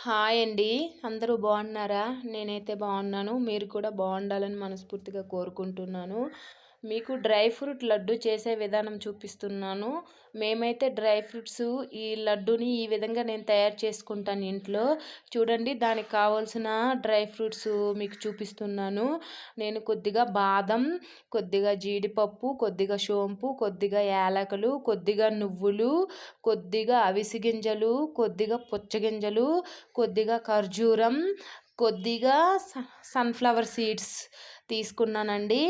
Hi అండి. అందరూ బాగున్నారా? నేనైతే బాగున్నాను. మీరు కూడా బాగుండాలని మనస్ఫూర్తిగా కోరుకుంటున్నాను. మీకు డ్రై ఫ్రూట్ లడ్డు చేసే విధానం చూపిస్తున్నాను. మేమైతే డ్రై ఫ్రూట్స్ ఈ లడ్డుని ఈ విధంగా నేను తయారు చేసుకుంటాను ఇంట్లో. చూడండి దానికి కావాల్సిన డ్రై ఫ్రూట్స్ మీకు చూపిస్తున్నాను. నేను కొద్దిగా బాదం కొద్దిగా జీడిపప్పు కొద్దిగా సోంపు కొద్దిగా యాలకులు కొద్దిగా నువ్వులు కొద్దిగా అవిసి గింజలు కొద్దిగా పుచ్చగింజలు కొద్దిగా ఖర్జూరం కొద్దిగా సన్ఫ్లవర్ సీడ్స్ తీసుకున్నానండి.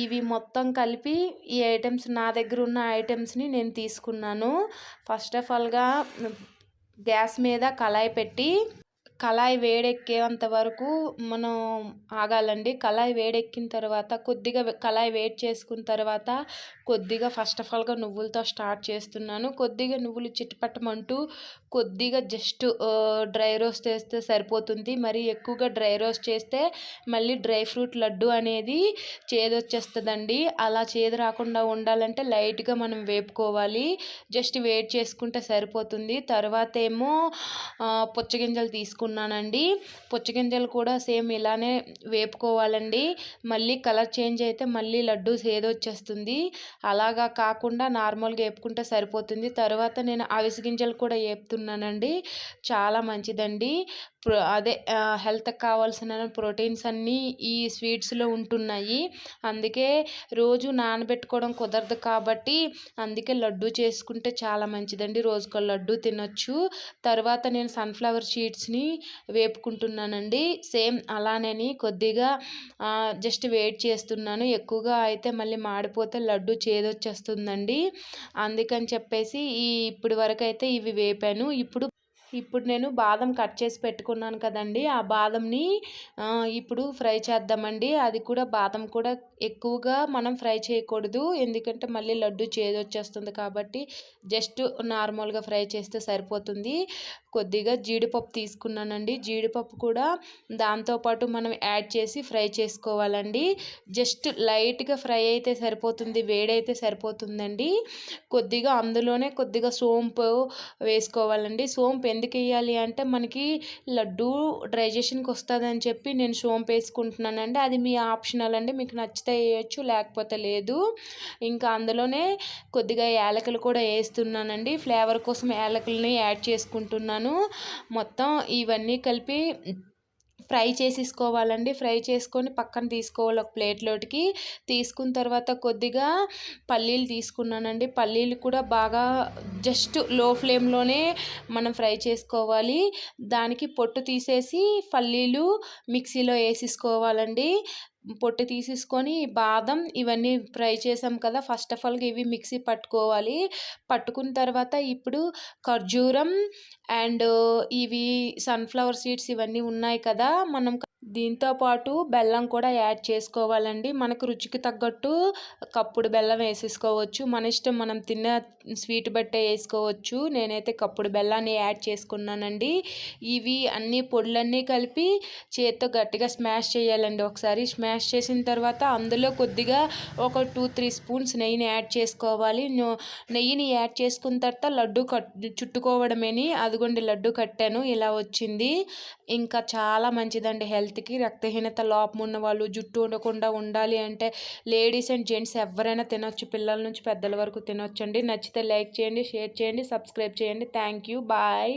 ఇవి మొత్తం కలిపి ఈ ఐటమ్స్ నా దగ్గర ఉన్న ఐటమ్స్ని నేను తీసుకున్నాను. ఫస్ట్ ఆఫ్ ఆల్గా గ్యాస్ మీద కళాయి పెట్టి కళాయి వేడెక్కేంత వరకు మనం ఆగాలండి. కళాయి వేడెక్కిన తర్వాత కొద్దిగా కళాయి వేడి చేసుకున్న తర్వాత కొద్దిగా ఫస్ట్ ఆఫ్ ఆల్గా నువ్వులతో స్టార్ట్ చేస్తున్నాను. కొద్దిగా నువ్వులు చిట్టుపట్టమంటూ కొద్దిగా జస్ట్ డ్రై రోస్ట్ చేస్తే సరిపోతుంది. మరి ఎక్కువగా డ్రై రోస్ట్ చేస్తే మళ్ళీ డ్రై ఫ్రూట్ లడ్డు అనేది చేదు వచ్చేస్తుందండి అలా చేదు రాకుండా ఉండాలంటే లైట్గా మనం వేపుకోవాలి. జస్ట్ వేడి చేసుకుంటే సరిపోతుంది. తర్వాత ఏమో పుచ్చగింజలు తీసుకున్నానండి పుచ్చగింజలు కూడా సేమ్ ఇలానే వేపుకోవాలండి. మళ్ళీ కలర్ చేంజ్ అయితే మళ్ళీ లడ్డు సేదొచ్చేస్తుంది అలాగా కాకుండా నార్మల్గా వేపుకుంటే సరిపోతుంది. తర్వాత నేను అవిసి గింజలు కూడా వేపుతున్నానండి. చాలా మంచిదండి. అదే హెల్త్కి కావాల్సిన ప్రోటీన్స్ అన్నీ ఈ స్వీట్స్లో ఉంటున్నాయి. అందుకే రోజు నానబెట్టుకోవడం కుదరదు కాబట్టి అందుకే లడ్డు చేసుకుంటే చాలా మంచిదండి. రోజుకో లడ్డు తినొచ్చు. తర్వాత నేను సన్ఫ్లవర్ సీడ్స్ని వేపుకుంటున్నానండి. సేమ్ అలానే కొద్దిగా జస్ట్ వెయిట్ చేస్తున్నాను. ఎక్కువగా అయితే మళ్ళీ మాడిపోతే లడ్డు చేదొచ్చేస్తుందండి. అందుకని చెప్పేసి ఈ ఇప్పటి వరకు అయితే ఇవి వేపాను. ఇప్పుడు ఇప్పుడు నేను బాదం కట్ చేసి పెట్టుకున్నాను కదండి. ఆ బాదంని ఇప్పుడు ఫ్రై చేద్దామండి. అది కూడా బాదం కూడా ఎక్కువగా మనం ఫ్రై చేయకూడదు. ఎందుకంటే మళ్ళీ లడ్డు చేదు వచ్చేస్తుంది కాబట్టి జస్ట్ నార్మల్గా ఫ్రై చేస్తే సరిపోతుంది. కొద్దిగా జీడిపప్పు తీసుకున్నానండి. జీడిపప్పు కూడా దాంతోపాటు మనం యాడ్ చేసి ఫ్రై చేసుకోవాలండి. జస్ట్ లైట్గా ఫ్రై అయితే సరిపోతుంది వేడైతే సరిపోతుందండి. కొద్దిగా అందులోనే కొద్దిగా సోంపు వేసుకోవాలండి. సోంపు ఎందుకు ఎందుకు వేయాలి అంటే మనకి లడ్డు డైజెషన్కి వస్తుంది అని చెప్పి నేను సోంపు వేసుకుంటున్నానండి అది మీ ఆప్షనల్ అండి. మీకు నచ్చితే వేయచ్చు లేకపోతే లేదు. ఇంకా అందులోనే కొద్దిగా యాలకులు కూడా వేస్తున్నానండి. ఫ్లేవర్ కోసం యాలకులని యాడ్ చేసుకుంటున్నాను. మొత్తం ఇవన్నీ కలిపి ఫ్రై చేసేసుకోవాలండి. ఫ్రై చేసుకొని పక్కన తీసుకోవాలి ఒక ప్లేట్లోకి తీసుకున్న తర్వాత కొద్దిగా పల్లీలు తీసుకున్నానండి. పల్లీలు కూడా బాగా జస్ట్లో ఫ్లేమ్లోనే మనం ఫ్రై చేసుకోవాలి. దానికి పొట్టు తీసేసి పల్లీలు మిక్సీలో వేసేసుకోవాలండి. పొట్టు తీసేసుకొని బాదం ఇవన్నీ ఫ్రై చేసాం కదా ఫస్ట్ ఆఫ్ ఆల్గా ఇవి మిక్సీ పట్టుకోవాలి. పట్టుకున్న తర్వాత ఇప్పుడు ఖర్జూరం అండ్ ఇవి సన్ఫ్లవర్ సీడ్స్ ఇవన్నీ ఉన్నాయి కదా మనం దీంతో పాటు బెల్లం కూడా యాడ్ చేసుకోవాలండి. మనకు రుచికి తగ్గట్టు కప్పుడు బెల్లం వేసేసుకోవచ్చు. మన ఇష్టం మనం తిన్న స్వీట్ బట్టే వేసుకోవచ్చు. నేనైతే కప్పుడు బెల్లాన్ని యాడ్ చేసుకున్నానండి. ఇవి అన్ని పొడులన్నీ కలిపి చేత్తో గట్టిగా స్మాష్ చేయాలండి ఒకసారి. స్మాష్ చేసిన తర్వాత అందులో కొద్దిగా ఒక టూ త్రీ స్పూన్స్ నెయ్యిని యాడ్ చేసుకోవాలి. నెయ్యిని యాడ్ చేసుకున్న తర్వాత లడ్డు కట్ చుట్టుకోవడమేని. అదిగోండి లడ్డు కట్టాను. ఇలా వచ్చింది. ఇంకా చాలా మంచిదండి హెల్త్ హెల్త్కి రక్తహీనత లోపం ఉన్న వాళ్ళు జుట్టు ఉండకుండా ఉండాలి అంటే లేడీస్ అండ్ జెంట్స్ ఎవరైనా తినొచ్చు. పిల్లల నుంచి పెద్దల వరకు తినొచ్చండి. నచ్చితే లైక్ చేయండి షేర్ చేయండి సబ్స్క్రైబ్ చేయండి. Thank you. బాయ్.